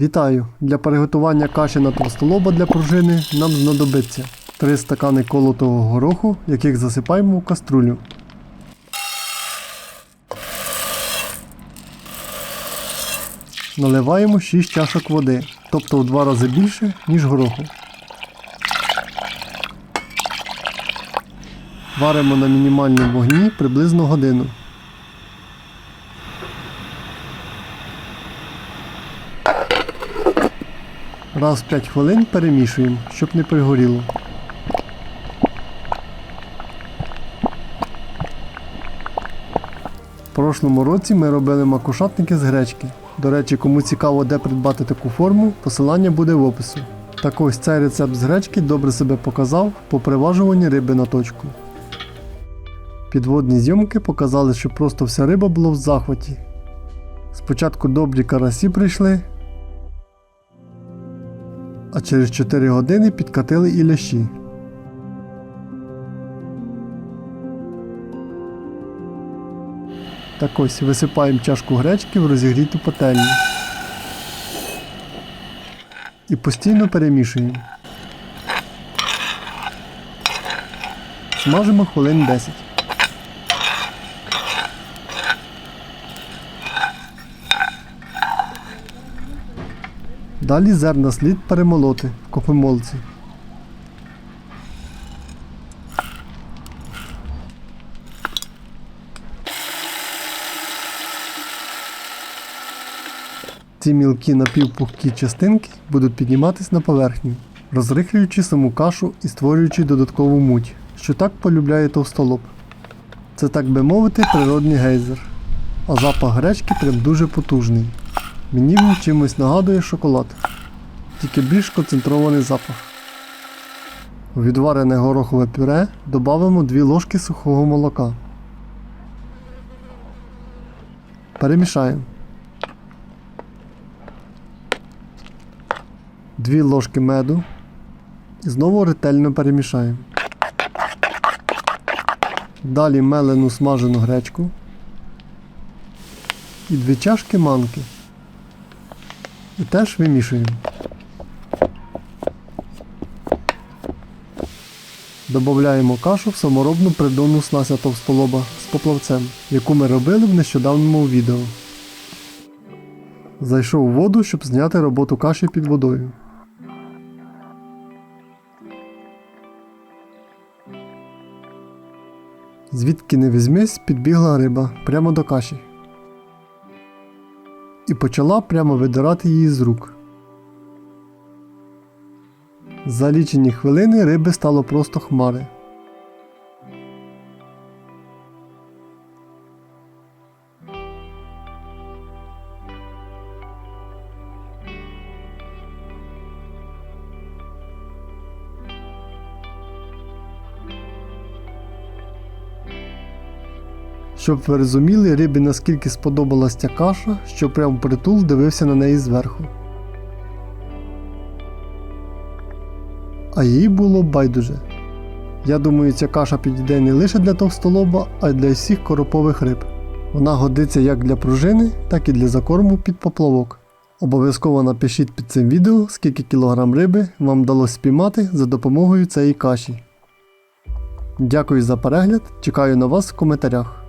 Вітаю! Для приготування каші на товстолоба для пружини нам знадобиться 3 стакани колотого гороху, яких засипаємо в каструлю. Наливаємо 6 чашок води, тобто в 2 рази більше, ніж гороху. Варимо на мінімальному вогні приблизно годину. Раз в 5 хвилин перемішуємо, щоб не пригоріло. В прошлому році ми робили макушатники з гречки. До речі, кому цікаво, де придбати таку форму, посилання буде в опису. Так ось цей рецепт з гречки добре себе показав по приважуванні риби на точку. Підводні зйомки показали, що просто вся риба була в захваті. Спочатку добрі карасі прийшли, а через 4 години підкатили і лящі. Так ось висипаємо чашку гречки в розігріту пательню. І постійно перемішуємо. Смажимо хвилин 10. Далі зерна слід перемолоти в кофемолці. Ці мілкі напівпухкі частинки будуть підніматись на поверхню, розрихлюючи саму кашу і створюючи додаткову муть, що так полюбляє товстолоб. Це так би мовити природний гейзер. А запах гречки прям дуже потужний. Мені він чимось нагадує шоколад, тільки більш концентрований запах. У відварене горохове пюре додамо 2 ложки сухого молока. Перемішаємо. 2 ложки меду і знову ретельно перемішаємо. Далі мелену смажену гречку і 2 чашки манки. І теж вимішуємо. Добавляємо кашу в саморобну придонну снася товстолоба з поплавцем, яку ми робили в нещодавньому відео. Зайшов у воду, щоб зняти роботу каші під водою. Звідки не візьмись, підбігла риба прямо до каші і почала прямо видирати її з рук. За лічені хвилини риби стало просто хмари. Щоб ви розуміли, рибі наскільки сподобалась ця каша, що прям притул дивився на неї зверху. А їй було байдуже. Я думаю, ця каша підійде не лише для товстолоба, а й для всіх коропових риб. Вона годиться як для пружини, так і для закорму під поплавок. Обов'язково напишіть під цим відео, скільки кілограм риби вам вдалося спіймати за допомогою цієї каші. Дякую за перегляд, чекаю на вас в коментарях.